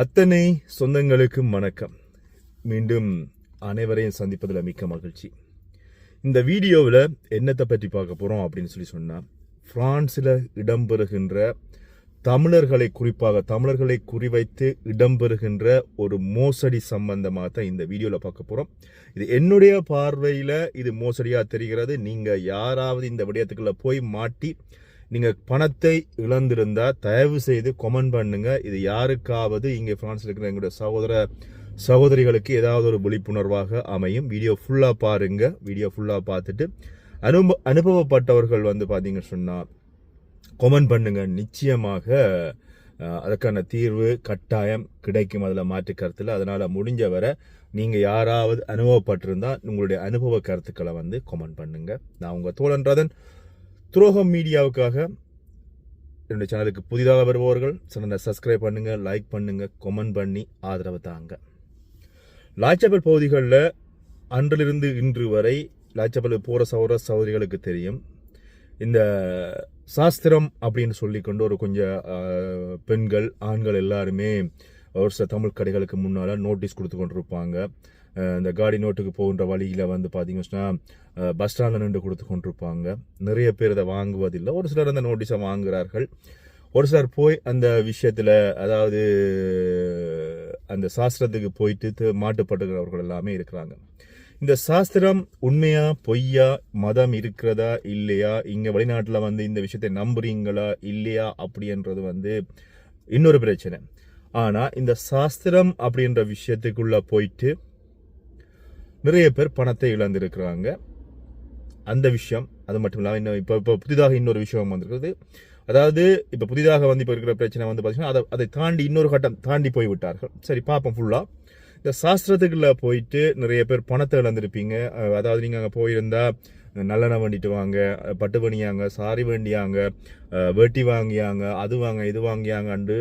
அத்தனை சொந்தங்களுக்கும் வணக்கம். மீண்டும் அனைவரையும் சந்திப்பதில் மிக்க மகிழ்ச்சி. இந்த வீடியோவில் என்னத்தை பற்றி பார்க்க போகிறோம் அப்படின்னு சொல்லி சொன்னால் பிரான்ஸில் இடம்பெறுகின்ற தமிழர்களை குறிப்பாக தமிழர்களை குறிவைத்து இடம்பெறுகின்ற ஒரு மோசடி சம்பந்தமாக தான் இந்த வீடியோவில் பார்க்க போகிறோம் இது என்னுடைய பார்வையில் இது மோசடியாக தெரிகிறது. நீங்கள் யாராவது இந்த விடயத்துக்குள்ளே போய் மாட்டி நீங்கள் பணத்தை இழந்திருந்தா தயவு செய்து கொமெண்ட் பண்ணுங்க. இது யாருக்காவது இங்கே ஃப்ரான்ஸில் இருக்கிற எங்களுடைய சகோதர சகோதரிகளுக்கு ஏதாவது ஒரு விழிப்புணர்வாக அமையும். வீடியோ ஃபுல்லாக பாருங்க. வீடியோ ஃபுல்லாக பார்த்துட்டு அனுப அனுபவப்பட்டவர்கள் வந்து பார்த்தீங்க சொன்னால் கொமெண்ட் பண்ணுங்க. நிச்சயமாக அதற்கான தீர்வு கட்டாயம் கிடைக்கும் அதில் மாற்று கருத்தில். அதனால் முடிஞ்ச வரை நீங்கள் யாராவது அனுபவப்பட்டிருந்தால் உங்களுடைய அனுபவ கருத்துக்களை வந்து கொமெண்ட் பண்ணுங்க. நான் உங்கள் தோழன்றதன் துரோகம் மீடியாவுக்காக என்னுடைய சேனலுக்கு புதிதாக வருபவர்கள் சேனலை சப்ஸ்கிரைப் பண்ணுங்க லைக் பண்ணுங்க கொமெண்ட் பண்ணி ஆதரவு தாங்க. லாச்சபல் பகுதிகளில் அன்றிலிருந்து இன்று வரை லாச்சபல் போகிற சௌர சௌதரிகளுக்கு தெரியும். இந்த சாஸ்திரம் அப்படின்னு சொல்லிக்கொண்டு ஒரு கொஞ்சம் பெண்கள் ஆண்கள் எல்லாருமே ஒரு சில தமிழ் கடைகளுக்கு முன்னால் நோட்டீஸ் கொடுத்து கொண்டிருப்பாங்க இந்த காடி நோட்டுக்கு போகின்ற வழியில் வந்து பார்த்தீங்கன்னா பஸ் ஸ்டாண்டில் நின்று கொடுத்து கொண்டிருப்பாங்க. நிறைய பேர் இதை வாங்குவதில்லை. ஒரு சிலர் அந்த நோட்டீஸை வாங்குகிறார்கள். ஒரு சிலர் போய் அந்த விஷயத்தில் அதாவது அந்த சாஸ்திரத்துக்கு போயிட்டு மாட்டுப்பட்டுகிறவர்கள் எல்லாமே இருக்கிறாங்க. இந்த சாஸ்திரம் உண்மையா பொய்யா மதம் இருக்கிறதா இல்லையா இங்கே வெளிநாட்டில் வந்து இந்த விஷயத்தை நம்புறீங்களா இல்லையா அப்படின்றது வந்து இன்னொரு பிரச்சனை. ஆனால் இந்த சாஸ்திரம் அப்படின்ற விஷயத்துக்குள்ளே போயிட்டு நிறைய பேர் பணத்தை இழந்திருக்கிறாங்க. அந்த விஷயம் அது மட்டும் இல்லாமல் இன்னும் இப்போ இப்போ புதிதாக இன்னொரு விஷயம் வந்திருக்குது அதாவது இப்போ புதிதாக வந்து இப்போ இருக்கிற பிரச்சனை வந்து பார்த்தீங்கன்னா அதை அதை தாண்டி இன்னொரு கட்டம் தாண்டி போய் விட்டார்கள் சரி பார்ப்போம் ஃபுல்லாக இந்த சாஸ்திரத்துக்குள்ளே போயிட்டு நிறைய பேர் பணத்தை இழந்திருப்பீங்க. அதாவது நீங்கள் அங்கே போயிருந்தா நல்லெண்ணெய் வேண்டிட்டு வாங்க பட்டு பண்ணியாங்க சாரி வேண்டியாங்க அஹ் வேட்டி வாங்கியாங்க அது வாங்க இது வாங்கியாங்கண்டு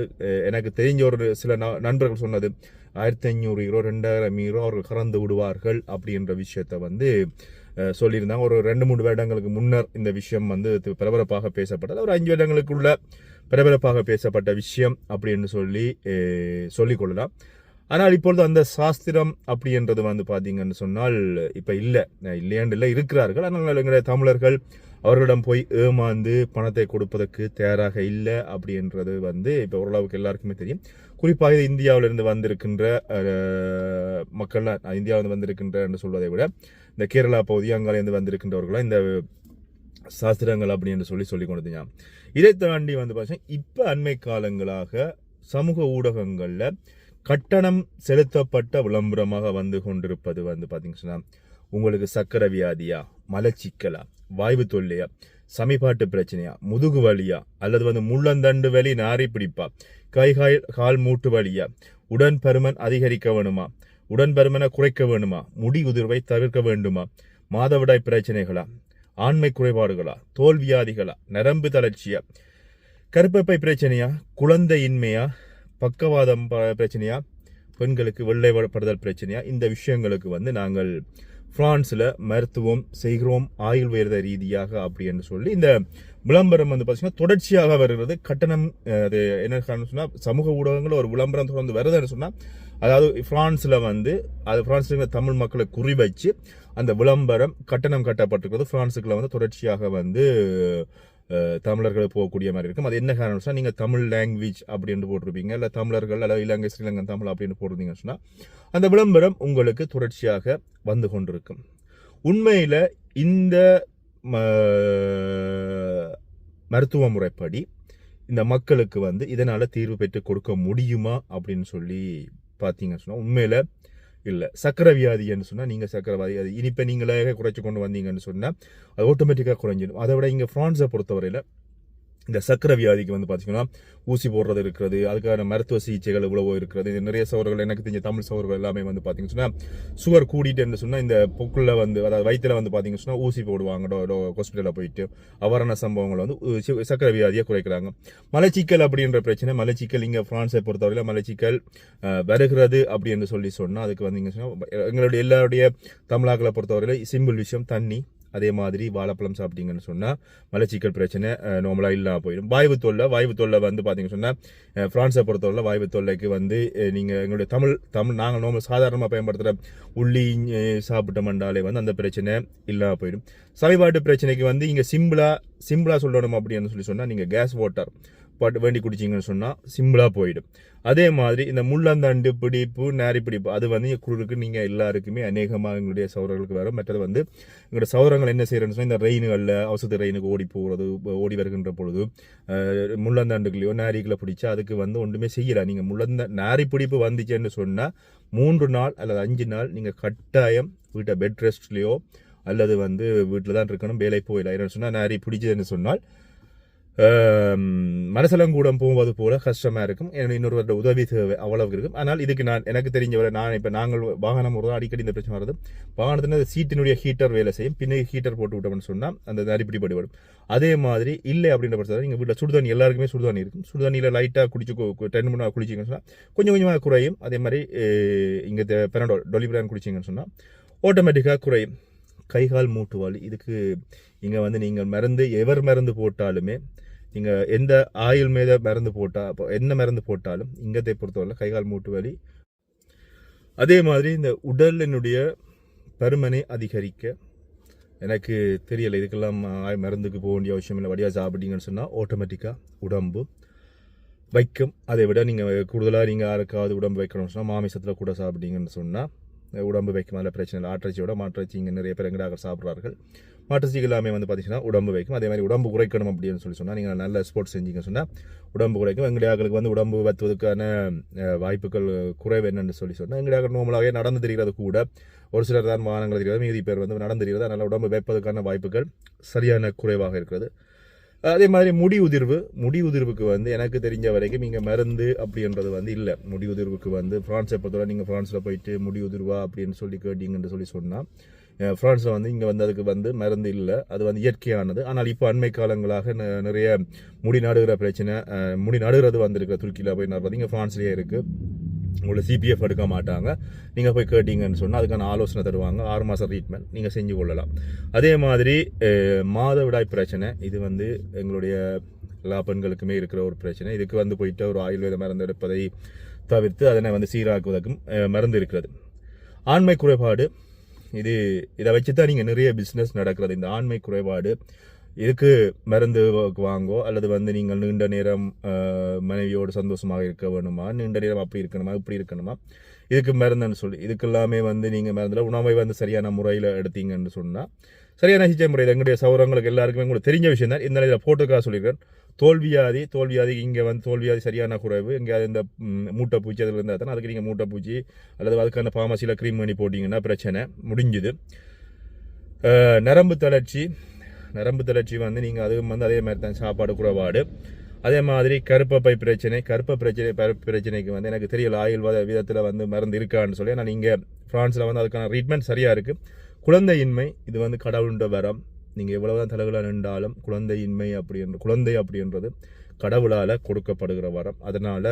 எனக்கு தெரிஞ்ச ஒரு சில ந- நண்பர்கள் சொன்னது. ஆயிரத்தி ஐநூறு யூரோ ரெண்டாயிரம் யூரோ அவர்கள் கறந்து விடுவார்கள் அப்படின்ற விஷயத்த வந்து சொல்லியிருந்தாங்க. ஒரு ரெண்டு மூணு வருடங்களுக்கு முன்னர் இந்த விஷயம் வந்து பரபரப்பாக பேசப்பட்டது. ஒரு அஞ்சு வருடங்களுக்குள்ள பரபரப்பாக பேசப்பட்ட விஷயம் அப்படின்னு சொல்லி சொல்லிக்கொள்ளலாம் ஆனால் இப்பொழுது அந்த சாஸ்திரம் அப்படின்றது வந்து பார்த்தீங்கன்னு சொன்னால் இப்போ இல்லை. இல்லையாண்டு இல்லை இருக்கிறார்கள். ஆனால் எங்களுடைய தமிழர்கள் அவர்களிடம் போய் ஏமாந்து பணத்தை கொடுப்பதற்கு தயாராக இல்லை அப்படின்றது வந்து இப்போ ஓரளவுக்கு எல்லாருக்குமே தெரியும். குறிப்பாக இது இந்தியாவிலிருந்து வந்திருக்கின்ற மக்கள்லாம் இந்தியாவிலிருந்து வந்திருக்கின்ற என்று சொல்வதை விட இந்த கேரளா பகுதி அங்காலேருந்து வந்திருக்கின்றவர்களாம் இந்த சாஸ்திரங்கள் அப்படின்னு சொல்லி சொல்லி கொடுத்தீங்க இதை தாண்டி வந்து பார்த்தீங்கன்னா இப்போ அண்மை காலங்களாக சமூக ஊடகங்களில் கட்டணம் செலுத்தப்பட்ட விளம்பரமாக வந்து கொண்டிருப்பது வந்து பார்த்தீங்கன்னா உங்களுக்கு சக்கரை வியாதியா மலச்சிக்கலா வாய்வு தொல்லையா சமிபாட்டு பிரச்சனையா முதுகு வலியா அல்லது வந்து முள்ளந்தண்டு வலி நாரி பிடிப்பா கை கால் கால் மூட்டு வலியா உடன் பருமன் அதிகரிக்க வேணுமா உடன் பருமனை குறைக்க வேணுமா முடி உதிர்வை தவிர்க்க வேண்டுமா மாதவிடாய் பிரச்சனைகளா ஆண்மை குறைபாடுகளா தோல்வியாதிகளா நரம்பு தளர்ச்சியா கருப்பப்பை பிரச்சனையா குழந்தையின்மையா பக்கவாதம் பிரச்சனையா? பெண்களுக்கு வெள்ளைப்படுதல் பிரச்சனையா? இந்த விஷயங்களுக்கு வந்து நாங்கள் பிரான்ஸில் மருத்துவம் செய்கிறோம் ஆயுர்வேத ரீதியாக அப்படி என்று சொல்லி இந்த விளம்பரம் வந்து பார்த்தீங்கன்னா தொடர்ச்சியாக வருகிறது. கட்டணம் அது என்ன காரணம் சொன்னால் சமூக ஊடகங்கள் ஒரு விளம்பரம் தொடர்ந்து வருதுன்னு சொன்னால் அதாவது ஃப்ரான்ஸில் வந்து அது ஃப்ரான்ஸில் இருக்கிற தமிழ் மக்களை குறிவைச்சு அந்த விளம்பரம் கட்டணம் கட்டப்பட்டிருக்கிறது. ஃப்ரான்ஸுக்குள்ள வந்து தொடர்ச்சியாக வந்து தமிழர்கள் போகக்கூடிய மாதிரி இருக்கும். அது என்ன காரணம் சொன்னால் நீங்கள் தமிழ் லாங்குவேஜ் அப்படின்னு போட்டிருப்பீங்க. இல்லை தமிழர்கள் அல்லது இலங்கை ஸ்ரீலங்கன் தமிழ் அப்படின்னு போட்டிருந்தீங்கன்னு சொன்னால் அந்த விளம்பரம் உங்களுக்கு தொடர்ச்சியாக வந்து கொண்டிருக்கும். உண்மையில் இந்த ம- மருத்துவ முறைப்படி இந்த மக்களுக்கு வந்து இதனால் தீர்வு பெற்று கொடுக்க முடியுமா அப்படின்னு சொல்லி பார்த்தீங்கன்னு சொன்னால் உண்மையில் இல்லை. சக்கரை வியாதின்னு சொன்னால் நீங்கள் சக்கரை வியாதி இனிப்பை நீங்களே குறைச்சி கொண்டு வந்தீங்கன்னு சொன்னால் அது ஆட்டோமேட்டிக்காக குறைஞ்சிடும். அதை விட இங்கே ஃப்ரான்ஸை பொறுத்தவரையில் இந்த சக்கரை வியாதிக்கு வந்து பார்த்தீங்கன்னா ஊசி போடுறது இருக்கிறது அதுக்கான மருத்துவ சிகிச்சைகள் இவ்வளவோ இருக்கிறது. இது நிறைய சவர்கள் எனக்கு தெரிஞ்ச தமிழ் சவர்கள் எல்லாமே வந்து பார்த்தீங்கன்னு சொன்னால் சுகர் கூடிட்டுன்னு சொன்னால் இந்த பொக்குள்ள வந்து அதாவது வயிற்றுல வந்து பார்த்தீங்கன்னு சொன்னால் ஊசி போடுவாங்க ஹாஸ்பிட்டலில் போயிட்டு அவரான சம்பவங்களை வந்து சக்கர வியாதியை குறைக்கிறாங்க. மலைச்சிக்கல் அப்படின்ற பிரச்சனை மலைச்சிக்கல் இங்கே ஃப்ரான்ஸை பொறுத்தவரையில் மலைச்சிக்கல் வருகிறது அப்படின்னு சொல்லி சொன்னால் அதுக்கு வந்தீங்க சொன்னால் எங்களுடைய எல்லாருடைய தமிழாக்களை பொறுத்தவரையில் சிம்பிள் விஷயம் தண்ணி அதே மாதிரி வாழைப்பழம் சாப்பிட்டீங்கன்னு சொன்னால் மலச்சிக்கல் பிரச்சனை நார்மலாக இல்லாமல் போயிடும். வாய்வு தொல்லை வாய்வு தொல்லை வந்து பார்த்தீங்கன்னு சொன்னால் ஃப்ரான்ஸை பொறுத்தவரை வாய்வு தொல்லைக்கு வந்து நீங்கள் எங்களுடைய தமிழ் தமிழ் நாங்கள் நார்மல் சாதாரணமாக பயன்படுத்துகிற உள்ளி சாப்பிட்டோம்னாலே வந்து அந்த பிரச்சனை இல்லாமல் போயிடும். சமீபாட்டு பிரச்சனைக்கு வந்து இங்கே சிம்பிளாக சிம்பிளாக சொல்லணும் அப்படின்னு சொல்லி சொன்னால் நீங்கள் கேஸ் வாட்டர் பட் வேண்டி குடிச்சிங்கன்னு சொன்னால் சிம்பிளாக போயிடும். அதே மாதிரி இந்த முள்ளந்தண்டு பிடிப்பு நேரி பிடிப்பு அது வந்து குளிருக்கு நீங்கள் எல்லாருக்குமே அநேகமாக எங்களுடைய சௌரங்களுக்கு வரும். மற்றது வந்து எங்களுடைய சௌரங்கள் என்ன செய்கிறேன்னு சொன்னால் இந்த ரெயின்களில் அவசர ரெயினுக்கு ஓடி போகிறது ஓடி வருகின்ற பொழுது முள்ளந்தாண்டுகளையோ நேரிகளை பிடிச்சா அதுக்கு வந்து ஒன்றுமே செய்யலாம் நீங்கள் முள்ளந்த நேரி பிடிப்பு வந்துச்சுன்னு சொன்னால் மூன்று நாள் அல்லது அஞ்சு நாள் நீங்கள் கட்டாயம் வீட்டை பெட் ரெஸ்ட்லேயோ அல்லது வந்து வீட்டில் தான் இருக்கணும் வேலை போயிடலாம் என்னென்னு சொன்னால் நேரி பிடிச்சதுன்னு சொன்னால் மனசலங்கூடம் போவது போல கஷ்டமாக இருக்கும். எனக்கு இன்னொருவரோட உதவி தேவை அவ்வளவு இருக்கும். ஆனால் இதுக்கு நான் எனக்கு தெரிஞ்சவரை நான் இப்போ நாங்கள் வாகனம் ஒரு அடிக்கடி இந்த பிரச்சனை வருது வாகனத்தின சீட்டினுடைய ஹீட்டர் வேலை செய்யும். பின்னே ஹீட்டர் போட்டு விட்டோம்னு சொன்னால் அந்த நரிப்பிடி வரும் அதே மாதிரி இல்லை அப்படின்ற பட்சத்தில் எங்கள் வீட்டில் சுடுதண்ணி எல்லாருக்குமே சுடுதண்ணி இருக்கும். சுடுதண்ணியில் லைட்டாக குடிச்சு டென் மணி நேரம் குளிச்சிங்கன்னு சொன்னால் கொஞ்சம் கொஞ்சமாக குறையும். அதே மாதிரி இங்கே பெனடோ டொலிபிரான் குடிச்சிங்கன்னு சொன்னால் ஆட்டோமேட்டிக்காக குறையும். கை கால் மூட்டு வலி இதுக்கு இங்கே வந்து நீங்கள் மருந்து எவர் மருந்து போட்டாலுமே நீங்கள் எந்த ஆயில் மீத மருந்து போட்டால் அப்போ என்ன மருந்து போட்டாலும் இங்கத்தை பொறுத்தவரை கை கால் மூட்டு வலி. அதே மாதிரி இந்த உடலினுடைய பருமனை அதிகரிக்க எனக்கு தெரியலை இதுக்கெல்லாம் மருந்துக்கு போக வேண்டிய அவசியம் இல்லை. வடியாக சாப்பிட்டீங்கன்னு சொன்னால் ஆட்டோமேட்டிக்காக உடம்பு வைக்கும். அதை விட நீங்கள் கூடுதலாக நீங்கள் யாருக்காவது உடம்பு வைக்கணும்னு சொன்னால் மாமிசத்தில் கூட சாப்பிட்டீங்கன்னு சொன்னால் உடம்பு வைக்கும் அதில் பிரச்சனை இல்லை ஆட்டிறைச்சியோட மாட்டிறைச்சி இங்கே நிறைய பேர் எங்கடாக சாப்பிட்றார்கள். மாட்டிறைச்சிக்கு எல்லாமே வந்து பார்த்தீங்கன்னா உடம்பு வைக்கும். அதே மாதிரி உடம்பு குறைக்கணும் அப்படின்னு சொல்லி சொன்னால் நீங்கள் நல்ல ஸ்போர்ட்ஸ் செஞ்சீங்கன்னு சொன்னால் உடம்பு குறைக்கும். எங்கடியாக்களுக்கு வந்து உடம்பு வைத்துவதற்கான வாய்ப்புகள் குறைவு என்னென்னு சொல்லி சொன்னால் எங்கடியாக நார்மலாகவே நடந்து தெரிகிறது கூட ஒரு சிலர் தான் வாகனங்கள் தெரியாது மீதி பேர் வந்து நடந்து தெரிகிறது அதனால் உடம்பு வைப்பதற்கான வாய்ப்புகள் சரியான குறைவாக இருக்கிறது. அதே மாதிரி முடி உதிர்வு. முடி உதிர்வுக்கு வந்து எனக்கு தெரிஞ்ச வரைக்கும் இங்கே மருந்து அப்படின்றது வந்து இல்லை. முடி உதிர்வுக்கு வந்து ஃப்ரான்ஸை பொறுத்தவரை நீங்கள் ஃப்ரான்ஸில் போயிட்டு முடி உதிர்வா அப்படின்னு சொல்லி கேட்டீங்கன்னு சொல்லி சொன்னால் ஃப்ரான்ஸில் வந்து இங்கே வந்து அதுக்கு வந்து மருந்து இல்லை. அது வந்து இயற்கையானது. ஆனால் இப்போ அண்மை காலங்களாக ந- நிறைய முடி நாடுகிற பிரச்சனை முடி நடுகிறது வந்திருக்கிற துருக்கியில் போய் நடுறது இங்கே ஃப்ரான்ஸ்லேயே இருக்குது உங்களை சிபிஎஃப் எடுக்க மாட்டாங்க. நீங்கள் போய் கேட்டிங்கன்னு சொன்னால் அதுக்கான ஆலோசனை தருவாங்க. ஆறு மாதம் ட்ரீட்மெண்ட் நீங்கள் செஞ்சு கொள்ளலாம். அதே மாதிரி மாதவிடாய் பிரச்சனை இது வந்து எங்களுடைய எல்லா பெண்களுக்குமே இருக்கிற ஒரு பிரச்சனை. இதுக்கு வந்து போயிட்டு ஒரு ஆயுர்வேத மருந்து எடுப்பதை தவிர்த்து அதனை வந்து சீராக்குவதற்கும் மருந்து இருக்கிறது. ஆண்மை குறைபாடு இது இதை வச்சு தான் நீங்கள் நிறைய பிஸ்னஸ் நடக்கிறது. இந்த ஆண்மை குறைபாடு இதுக்கு மருந்து வாங்கோ? அல்லது வந்து நீங்கள் நீண்ட நேரம் மனைவியோடு சந்தோஷமாக இருக்க வேணுமா? நீண்ட நேரம் அப்படி இருக்கணுமா? இப்படி இருக்கணுமா? இதுக்கு மருந்துன்னு சொல்லி இதுக்கு எல்லாமே வந்து நீங்கள் மருந்தில் உணவை வந்து சரியான முறையில் எடுத்தீங்கன்னு சொன்னால் சரியான சிகிச்சை முறையில் எங்களுடைய சௌரங்களுக்கு எல்லாருக்குமே உங்களுக்கு தெரிஞ்ச விஷயம் தான். இந்த இதில் போட்டுக்காக சொல்லியிருக்கேன் தோல்வியாதி தோல்வியாதி இங்கே வந்து தோல்வியாதி சரியான குறைவு. எங்கேயாவது இந்த மூட்டை பூச்சி அதில் இருந்தால் தானே அதுக்கு நீங்கள் மூட்டை பூச்சி அல்லது அதுக்கான ஃபார்மசியில் க்ரீம் பண்ணி போட்டிங்கன்னா பிரச்சனை முடிஞ்சுது. நரம்பு தளர்ச்சி நரம்பு தளர்ச்சி வந்து நீங்கள் அதுவும் வந்து அதே மாதிரி தான் சாப்பாடு குறைபாடு அதே மாதிரி கருப்பப்பை பிரச்சனை கருப்பை பிரச்சனை ப- பிரச்சனைக்கு வந்து எனக்கு தெரியல ஆயுள் விதத்தில் வந்து மருந்து இருக்கான்னு சொல்லி ஆனால் நீங்கள் ஃப்ரான்ஸில் வந்து அதுக்கான ட்ரீட்மெண்ட் சரியாக இருக்குது குழந்தையின்மை இது வந்து கடவுளுண்ட வரம். நீங்கள் எவ்வளவுதான் தலைகளாக நின்றாலும் குழந்தையின்மை அப்படின்ற குழந்தை அப்படின்றது கடவுளால் கொடுக்கப்படுகிற வரம். அதனால்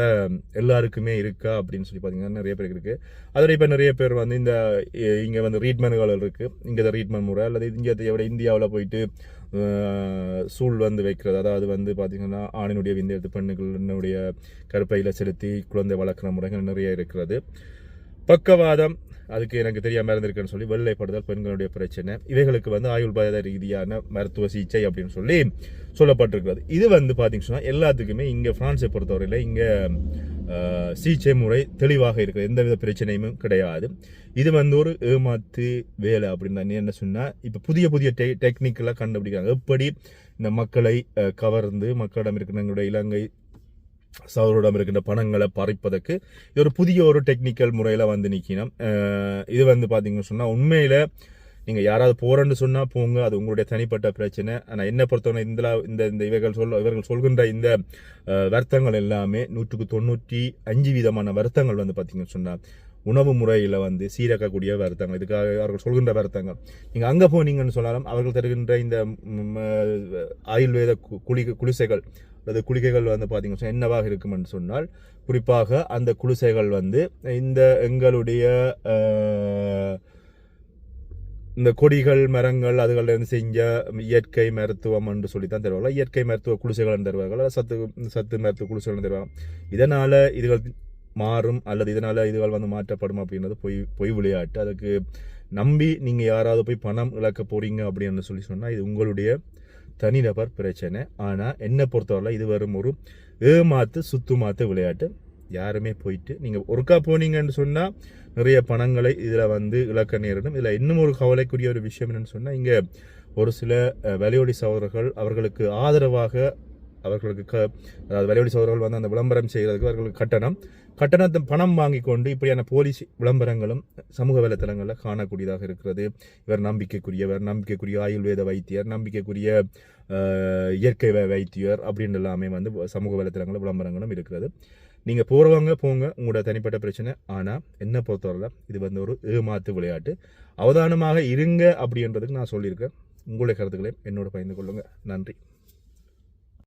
எல்லாருக்குமே இருக்கா அப்படின்னு சொல்லி பார்த்தீங்கன்னா நிறைய பேருக்கு இருக்குது அதில் இப்போ நிறைய பேர் வந்து இந்த இங்கே வந்து ட்ரீட்மெண்ட்கள் இருக்குது இங்கே ட்ரீட்மெண்ட் முறை. அல்லது இந்தியத்தை விட இந்தியாவில் போயிட்டு சூழ் வந்து வைக்கிறது. அதாவது வந்து பார்த்திங்கன்னா ஆணினுடைய விந்து எடுத்து பெண்ணுகளுடைய கருப்பையில் செலுத்தி குழந்தை வளர்க்குற முறைகள் நிறைய இருக்கிறது. பக்கவாதம் அதுக்கு எனக்கு தெரியாம இருந்திருக்குன்னு சொல்லி வெள்ளைப்படுதல் பெண்களுடைய பிரச்சனை இவைகளுக்கு வந்து ஆயுள்பாத ரீதியான மருத்துவ சிகிச்சை அப்படின்னு சொல்லி சொல்லப்பட்டிருக்கிறது. இது வந்து பார்த்தீங்கன்னு சொன்னால் எல்லாத்துக்குமே இங்கே ஃப்ரான்ஸை பொறுத்தவரையில் இங்கே சிகிச்சை முறை தெளிவாக இருக்குது. எந்தவித பிரச்சனையும் கிடையாது. இது வந்து ஒரு ஏமாத்து வேலை அப்படின்னு என்ன சொன்னால் இப்போ புதிய புதிய டெ டெக்னிக்கெல்லாம் கண்டுபிடிக்கிறாங்க. எப்படி இந்த மக்களை கவர்ந்து மக்களிடம் இருக்கிற எங்களுடைய இலங்கை சவரிடம் இருக்கின்ற பணங்களை பறிப்பதற்கு இது ஒரு புதிய ஒரு டெக்னிக்கல் முறையில் வந்து நிற்கணும் இது வந்து பார்த்தீங்கன்னு சொன்னால் உண்மையில் நீங்கள் யாராவது போகிறேன்னு சொன்னால் போங்க அது உங்களுடைய தனிப்பட்ட பிரச்சனை. ஆனால் என்ன பொறுத்தவரை இந்த இந்த இந்த இவர்கள் சொல் இவர்கள் சொல்கின்ற இந்த வருத்தங்கள் எல்லாமே நூற்றுக்கு தொண்ணூற்றி அஞ்சு விதமான வருத்தங்கள் வந்து பார்த்தீங்கன்னு சொன்னால் உணவு முறையில் வந்து சீரக்கக்கூடிய வருத்தங்கள். இதுக்காக அவர்கள் சொல்கின்ற வருத்தங்கள். நீங்கள் அங்கே போனீங்கன்னு சொன்னாலும் அவர்கள் தருகின்ற இந்த ஆயுர்வேத கு- குளி குளிசைகள் அல்லது குளிகைகள் வந்து பார்த்தீங்கன்னு சொன்னா என்னவாக இருக்கும்னு சொன்னால் குறிப்பாக அந்த குளிசைகள் வந்து இந்த எங்களுடைய இந்த கொடிகள் மரங்கள் அதுகளிலிருந்து செஞ்ச இயற்கை மருத்துவம் என்று சொல்லி தான் தருவாங்க இயற்கை மருத்துவ குடிசைகள் தருவார்கள். சத்து சத்து மருத்துவ குடிசைகள் தருவாங்க இதனால் இதுகள் மாறும் அல்லது இதனால் இதுகள் வந்து மாற்றப்படும் அப்படின்றது பொய் பொய் விளையாட்டு. அதுக்கு நம்பி நீங்கள் யாராவது போய் பணம் இழக்க போகிறீங்க அப்படின்னு சொல்லி சொன்னால் இது உங்களுடைய தனிநபர் பிரச்சனை. ஆனால் என்னை பொறுத்தவரை இது வரும் ஒரு ஏமாத்து சுத்துமாத்து விளையாட்டு. யாருமே போயிட்டு நீங்கள் ஒருக்கா போனீங்கன்னு சொன்னால் நிறைய பணங்களை இதில் வந்து இழக்க நேரிடும். இதில் இன்னும் ஒரு கவலைக்குரிய ஒரு விஷயம் என்னென்னு சொன்னால் இங்கே ஒரு சில அஹ், சகோதரர்கள் அவர்களுக்கு ஆதரவாக அவர்களுக்கு க அதாவது வலையொலி சகோதரர்கள் வந்து அந்த விளம்பரம் செய்கிறதுக்கு அவர்களுக்கு கட்டணம். கட்டணத்தை பணம் வாங்கி கொண்டு இப்படியான போலீஸ் விளம்பரங்களும் சமூக வலைத்தளங்களில் காணக்கூடியதாக இருக்கிறது. இவர் நம்பிக்கைக்குரியவர் நம்பிக்கைக்குரிய ஆயுர்வேத வைத்தியர் நம்பிக்கைக்குரிய இயற்கை வைத்தியர் அப்படின்னு எல்லாமே வந்து சமூக வலைத்தளங்களில் விளம்பரங்களும் இருக்கிறது. நீங்கள் போகிறவங்க போங்க உங்களோட தனிப்பட்ட பிரச்சனை. ஆனால் என்ன பொறுத்தவரையில் இது வந்து ஒரு ஏமாத்து விளையாட்டு. அவதானமாக இருங்க அப்படின்றதுக்கு நான் சொல்லியிருக்கேன். உங்களுடைய கருத்துக்களையும் என்னோட பகிர்ந்து கொள்ளுங்கள் நன்றி.